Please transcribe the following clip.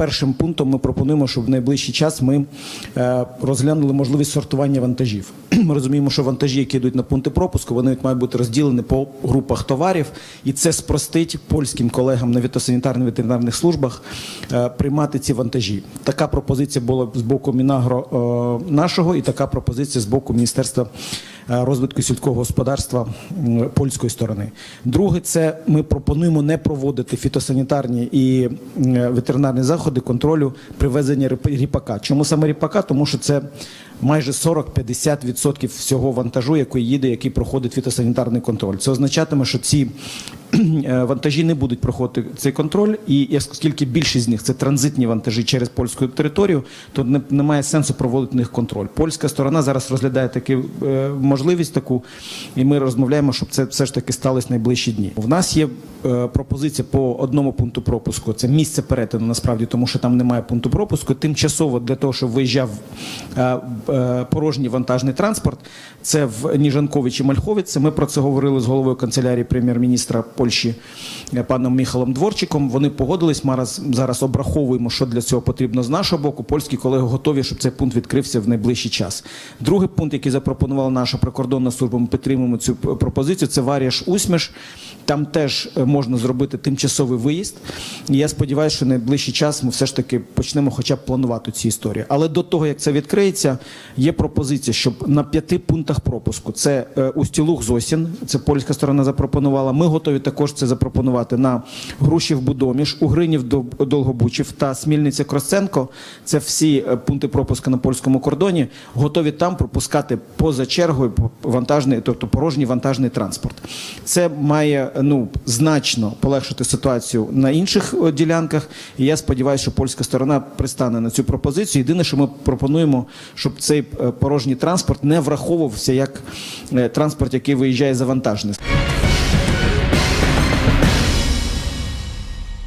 першим пунктом ми пропонуємо, щоб в найближчий час ми е, розглянули можливість сортування вантажів. Ми розуміємо, що вантажі, які йдуть на пункти пропуску, вони мають бути розділені по групах товарів, і це спростить польським колегам на фітосанітарних ветеринарних службах е, приймати ці вантажі. Така пропозиція була з боку Мінагро е, нашого, і така пропозиція з боку Міністерства розвитку сільського господарства польської сторони. Друге, це ми пропонуємо не проводити фітосанітарні і ветеринарні заходи контролю привезення ріпака. Чому саме ріпака? Тому що це майже 40-50% всього вантажу, який їде, який проходить фітосанітарний контроль. Це означатиме, що ці е, вантажі не будуть проходити цей контроль, і оскільки більшість з них це транзитні вантажі через польську територію, то не, немає сенсу проводити них контроль. Польська сторона зараз розглядає таку е, можливість таку, і ми розмовляємо, щоб це все ж таки сталося найближчі дні. В нас є е, пропозиція по одному пункту пропуску. Це місце перетину насправді, тому що там немає пункту пропуску. Тимчасово для того, щоб виїжджав е, порожній вантажний транспорт. Це в Ніжанковичі Мальховіці. Ми про це говорили з головою канцелярії прем'єр-міністра Польщі е, паном Міхалом Дворчиком. Вони погодились. Ми зараз обраховуємо, що для цього потрібно з нашого боку. Польські колеги готові, щоб цей пункт відкрився в найближчий час. Другий пункт, який запропонувала наша прикордонна служба, ми підтримуємо цю пропозицію. Це Варіаш Усміш. Там теж е, можна зробити тимчасовий виїзд. І я сподіваюся, що найближчий час ми все ж таки почнемо хоча б планувати ці історії. Але до того, як це відкриється, є пропозиція, щоб на п'яти пунктах пропуску це е, Устілух Зосін, це польська сторона запропонувала. Ми готові також це запропонувати на Грушів Будоміш, Угринів Дол- Долгобучів та Смільниця Кросценко. Це всі е, пункти пропуску на польському кордоні. Готові там пропускати поза чергою вантажний, тобто порожній вантажний транспорт. Це має ну значно полегшити ситуацію на інших е, ділянках. І я сподіваюся, що польська сторона пристане на цю пропозицію. Єдине, що ми пропонуємо, щоб цей е, порожній транспорт не враховувався як е, транспорт, який виїжджає завантажений.